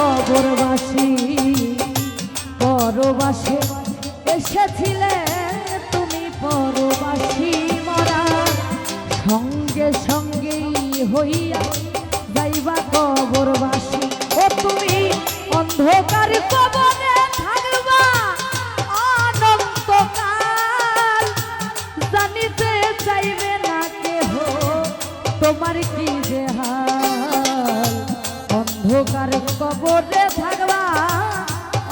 কবরবাসী পরবাসে, এসেছিলে তুমি পরবাসী মরা। সঙ্গে সঙ্গেই হইয়া যাইবা কবরবাসী। ও তুমি অন্ধকার কবরে থাকবা, অনন্তকাল। জানিতে চাইবে না কেহ তোমার কি যে হাল। অন্ধকার কবরে থাকবা,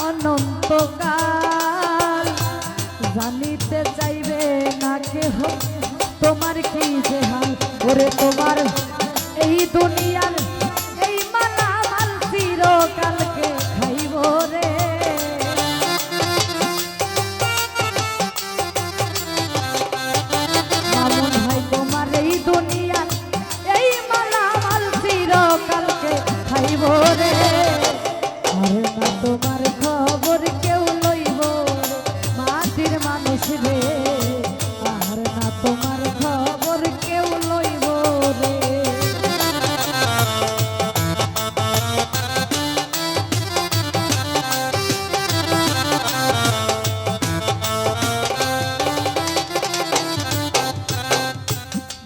অনন্তকাল। জানিতে চাইবে না কেহ, তোমার কি যে হাল? ওরে তোমার এই দুনিয়ার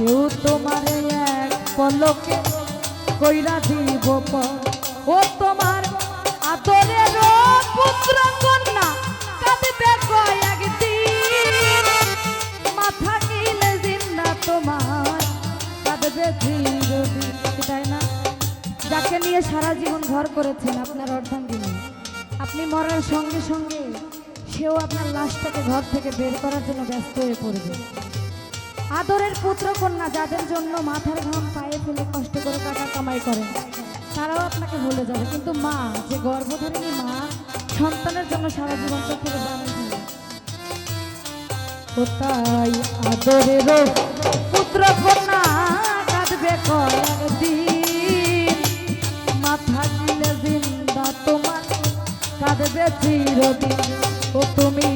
সেও তোমারে এক পলকে কইরা দিব ও তোমার আদরের পুত্র কন্যা কাঁদবে কয়েকদিন মাথা গিলে জিন্দা তোমার, কাঁদবে তাই না? যাকে নিয়ে সারা জীবন ঘর করেছেন আপনার অর্ধাঙ্গিনী, আপনি মরার সঙ্গে সঙ্গে সেও আপনার লাশটাকে ঘর থেকে বের করার জন্য ব্যস্ত হয়ে পড়বে। আদরের পুত্র কন্যা যাদের জন্য মাথার ঘাম পায়ে ফেলে কষ্ট করে টাকা কামাই করেন, তারাও আপনাকে ভুলে যাবে। কিন্তু মা, যে গর্ভধারিণী মা, সন্তানের জন্য সারা জীবন চোখের বান কোথায় আদরের পুত্র কন্যা কাঁদবে কয়েকদিন। মাথা গিলে জিন্দা তোমার, কাঁদবে চিরদিন। ও তুমি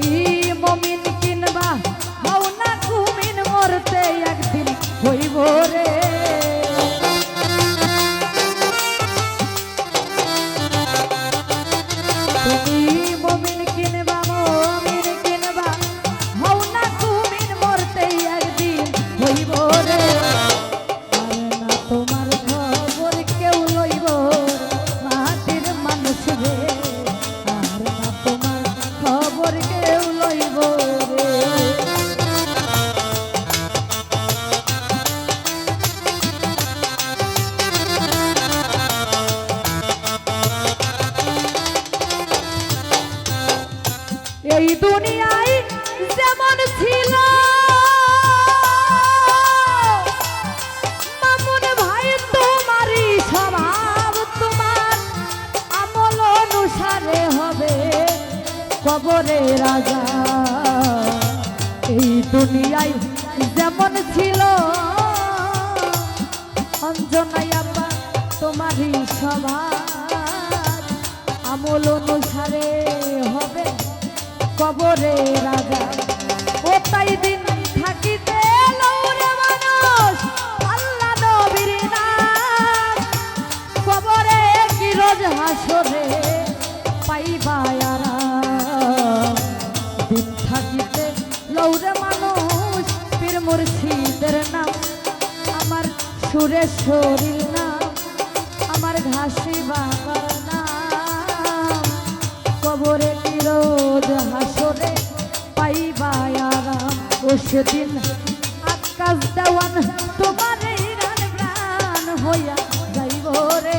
এই দুনিয়ায় যেমন ছিল। মামুন ভাই, তোমারই স্বভাব, তোমার আমল অনুসারে হবে কবরে রাজা। এই দুনিয়ায় যেমন ছিল, অঞ্জনাই আপা তোমারই স্বভাব, আমল অনুসারে হবে কবরে রাজা। ও তাই দিন থাকিতে লৌরে মানুষ আল্লাহ নবীর নাম। কবরে কি রোজ হাসরে পাইবা দিন থাকিতে লৌরে মানুষ, পীর মুর্শিদের নাম। আমার সুরেশ্বরীর নাম, আমার ঘাসি বাবার নাম। কবরে নিরোধ হাসরে পাইবা আরাম ও সেদিন আকাশ দেওয়ান তোমার এই রান হইয়া যাইব রে।